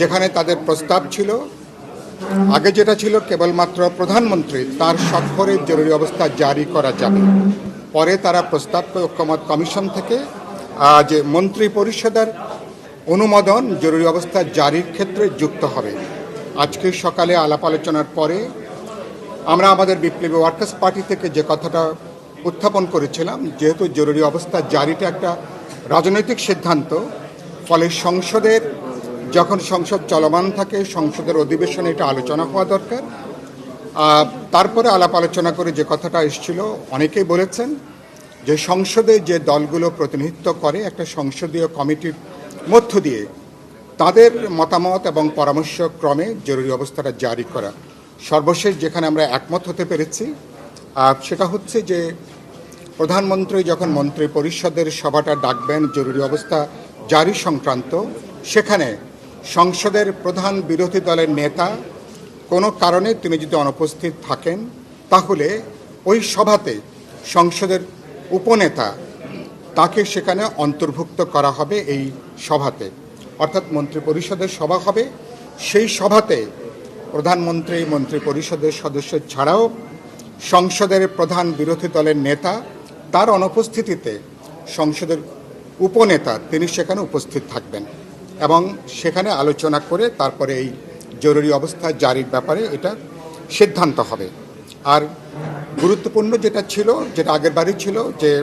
যেখানে তাদের প্রস্তাব ছিল, আগে যেটা ছিল কেবলমাত্র প্রধানমন্ত্রী তার সফরে জরুরি অবস্থা জারি করা যাবে। পরে তারা প্রস্তাব ঐক্যমত কমিশন থেকে যে মন্ত্রী পরিষদের অনুমোদন জরুরি অবস্থা জারির ক্ষেত্রে যুক্ত হবে। আজকে সকালে আলাপ আলোচনার পরে আমরা আমাদের বিপ্লবী ওয়ার্কার্স পার্টি থেকে যে কথাটা উত্থাপন করেছিলাম, যেহেতু জরুরি অবস্থা জারিটা একটা রাজনৈতিক সিদ্ধান্ত, ফলে সংসদের যখন সংসদ চলমান থাকে, সংসদের অধিবেশনে এটা আলোচনা হওয়া দরকার। তারপরে আলাপ আলোচনা করে যে কথাটা এসেছিল, অনেকেই বলেছেন যে সংসদে যে দলগুলো প্রতিনিধিত্ব করে, একটা সংসদীয় কমিটির মধ্য দিয়ে তাদের মতামত এবং পরামর্শ ক্রমে জরুরি অবস্থাটা জারি করা। সর্বশেষ যেখানে আমরা একমত হতে পেরেছি সেটা হচ্ছে যে প্রধানমন্ত্রী যখন মন্ত্রী পরিষদের সভাটা ডাকবেন, জরুরি অবস্থা জারি সংক্রান্ত, সেখানে সংসদের প্রধান বিরোধী দলের নেতা, কোনো কারণে তিনি যদি অনুপস্থিত থাকেন, তাহলে ওই সভাতে সংসদের উপনেতা, তাকে সেখানে অন্তর্ভুক্ত করা হবে এই সভাতে। অর্থাৎ মন্ত্রী পরিষদের সভা হবে। সেই সভাতে প্রধানমন্ত্রী মন্ত্রী পরিষদের সদস্য ছাড়াও সংসদের প্রধান বিরোধী দলের নেতা, তার অনুপস্থিতিতে সংসদের উপনেতা তিনি সেখানে উপস্থিত থাকবেন। এবং সেখানে আলোচনা করে তারপরে এই জরুরি অবস্থা জারির ব্যাপারে এটা সিদ্ধান্ত হবে। আর গুরুত্বপূর্ণ যেটা ছিল, যেটা আগের বারই ছিল যে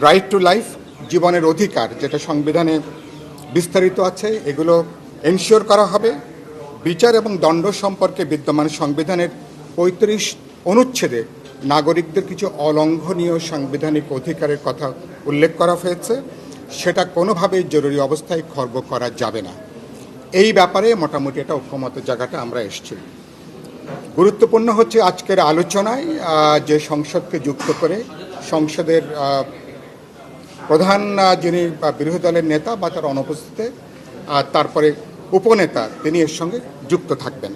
রাইট টু লাইফ জীবনের অধিকার যেটা সংবিধানে বিস্তারিত আছে, এগুলো এনশিওর করা হবে। বিচার এবং দণ্ড সম্পর্কে বিদ্যমান সংবিধানের পঁয়ত্রিশ অনুচ্ছেদে নাগরিকদের কিছু অলঙ্ঘনীয় সাংবিধানিক অধিকারের কথা উল্লেখ করা হয়েছে। সেটা কোনোভাবেই জরুরি অবস্থায় খর্ব করা যাবে না। এই ব্যাপারে মোটামুটি এটা ঐক্যমত জায়গাটা আমরা এসেছি। গুরুত্বপূর্ণ হচ্ছে আজকের আলোচনায় যে সংসদকে যুক্ত করে সংসদের প্রধান যিনি বিরোধী দলের নেতা বা তার অনুপস্থিতিতে তারপরে উপনেতা তিনি এর সঙ্গে যুক্ত থাকবেন।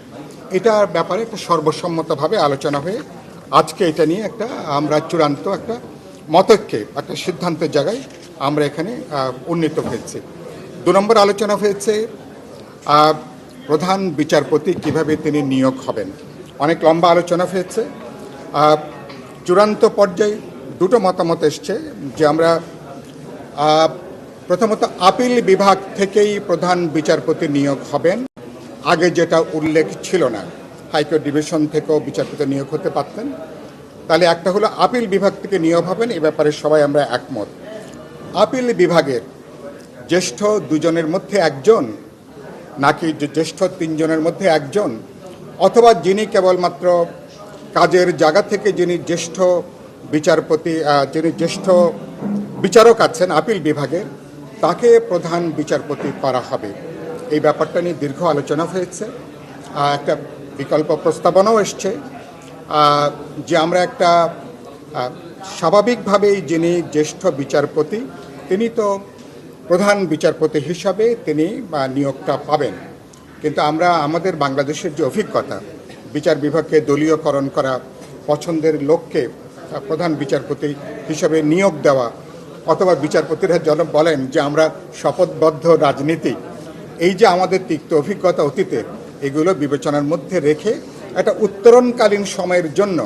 এটার ব্যাপারে একটা সর্বসম্মতভাবে আলোচনা হয়ে আজকে এটা নিয়ে একটা আমরা চূড়ান্ত একটা মতক্ষেপ, একটা সিদ্ধান্তের জায়গায় আমরা এখানে উন্নীত হয়েছি। দু নম্বর আলোচনা হয়েছে প্রধান বিচারপতি কীভাবে তিনি নিয়োগ হবেন। অনেক লম্বা আলোচনা হয়েছে। চূড়ান্ত পর্যায়ে দুটো মতামত এসছে যে আমরা প্রথমত আপিল বিভাগ থেকেই প্রধান বিচারপতি নিয়োগ হবেন। আগে যেটা উল্লেখ ছিল না, হাইকোর্ট ডিভিশন থেকেও বিচারপতি নিয়োগ হতে পারতেন। তাহলে একটা হলো আপিল বিভাগ থেকে নিয়োগ হবেন, এ ব্যাপারে সবাই আমরা একমত। আপিল বিভাগের জ্যেষ্ঠ দুজনের মধ্যে একজন, নাকি জ্যেষ্ঠ তিনজনের মধ্যে একজন, অথবা যিনি কেবলমাত্র কাজের জায়গা থেকে যিনি জ্যেষ্ঠ বিচারপতি যিনি জ্যেষ্ঠ বিচারক আছেন আপিল বিভাগের তাকে প্রধান বিচারপতি করা হবে। এই ব্যাপারটা নিয়ে দীর্ঘ আলোচনা হয়েছে। একটা বিকল্প প্রস্তাবনাও এসছে। যে আমরা একটা স্বাভাবিকভাবেই যিনি জ্যেষ্ঠ বিচারপতি তিনি তো প্রধান বিচারপতি হিসাবে তিনি, বা নিয়োগটা পাবেন। কিন্তু আমরা, আমাদের বাংলাদেশের যে অভিজ্ঞতা, বিচার বিভাগকে দলীয়করণ করা, পছন্দের লোককে প্রধান বিচারপতি হিসাবে নিয়োগ দেওয়া, অথবা বিচারপতিরা জন বলেন যে আমরা শপথবদ্ধ রাজনীতি, এই যে আমাদের তিক্ত অভিজ্ঞতা অতীতে, এগুলো বিবেচনার মধ্যে রেখে একটা উত্তরণকালীন সময়ের জন্য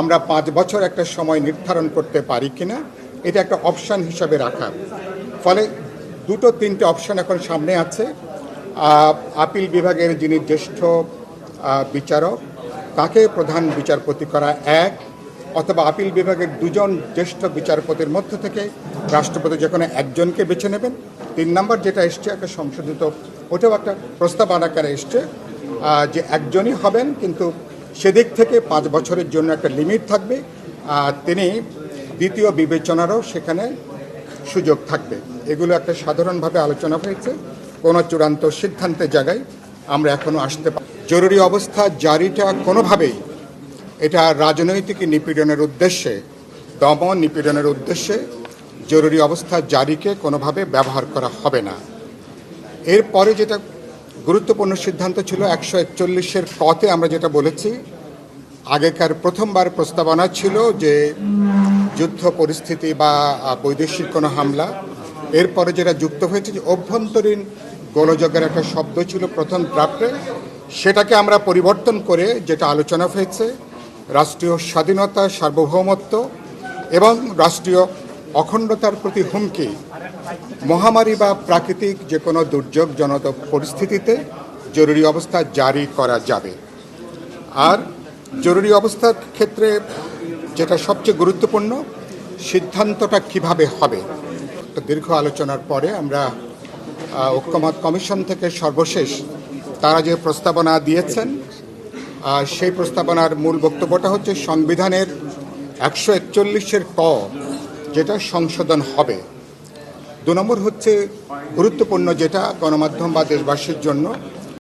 আমরা পাঁচ বছর একটা সময় নির্ধারণ করতে পারি কিনা এটা একটা অপশান হিসাবে রাখা। ফলে দুটো, তিনটে অপশন এখন সামনে আছে। আপিল বিভাগের যিনি জ্যেষ্ঠ বিচারক, তাকে প্রধান বিচারপতি করা এক, অথবা আপিল বিভাগের দুজন জ্যেষ্ঠ বিচারপতির মধ্য থেকে রাষ্ট্রপতি যেখানে একজনকে বেছে নেবেন। তিন নম্বর যেটা এসছে, একটা সংশোধিত, ওটাও একটা প্রস্তাব আনাকারে এসছে যে একজনই হবেন, কিন্তু সেদিক থেকে পাঁচ বছরের জন্য একটা লিমিট থাকবে। তিনি দ্বিতীয় বিবেচনারও সেখানে সুযোগ থাকবে। এগুলো একটা সাধারণভাবে আলোচনা হয়েছে। কোনো চূড়ান্ত সিদ্ধান্তের জায়গায় আমরা এখনও আসতে পারি জরুরি অবস্থা জারিটা কোনোভাবেই এটা রাজনৈতিক নিপীড়নের উদ্দেশ্যে, দমন নিপীড়নের উদ্দেশ্যে জরুরি অবস্থা জারিকে কোনোভাবে ব্যবহার করা হবে না। এরপরে যেটা গুরুত্বপূর্ণ সিদ্ধান্ত ছিল, একশো একচল্লিশের কতে আমরা যেটা বলেছি, আগেকার প্রথমবার প্রস্তাবনা ছিল যে যুদ্ধ পরিস্থিতি বা বৈদেশিক কোনো হামলা, এরপরে যেটা যুক্ত হয়েছে যে অভ্যন্তরীণ গোলযোগের একটা শব্দ ছিল প্রথম ড্রাফটে, সেটাকে আমরা পরিবর্তন করে যেটা আলোচনা হয়েছে, রাষ্ট্রীয় স্বাধীনতা, সার্বভৌমত্ব এবং রাষ্ট্রীয় অখণ্ডতার প্রতি হুমকি, মহামারী বা প্রাকৃতিক যে কোনো দুর্যোগ দুর্যোগজনক পরিস্থিতিতে জরুরি অবস্থা জারি করা যাবে। আর জরুরি অবস্থার ক্ষেত্রে যেটা সবচেয়ে গুরুত্বপূর্ণ, সিদ্ধান্তটা কীভাবে হবে? তো দীর্ঘ আলোচনার পরে আমরা ঐক্যমত কমিশন থেকে সর্বশেষ তারা যে প্রস্তাবনা দিয়েছেন সেই প্রস্তাবনার মূল বক্তব্যটা হচ্ছে সংবিধানের একশো একচল্লিশের ক, যেটা সংশোধন হবে। দু নম্বর হচ্ছে গুরুত্বপূর্ণ যেটা গণমাধ্যম বা দেশবাসীর জন্য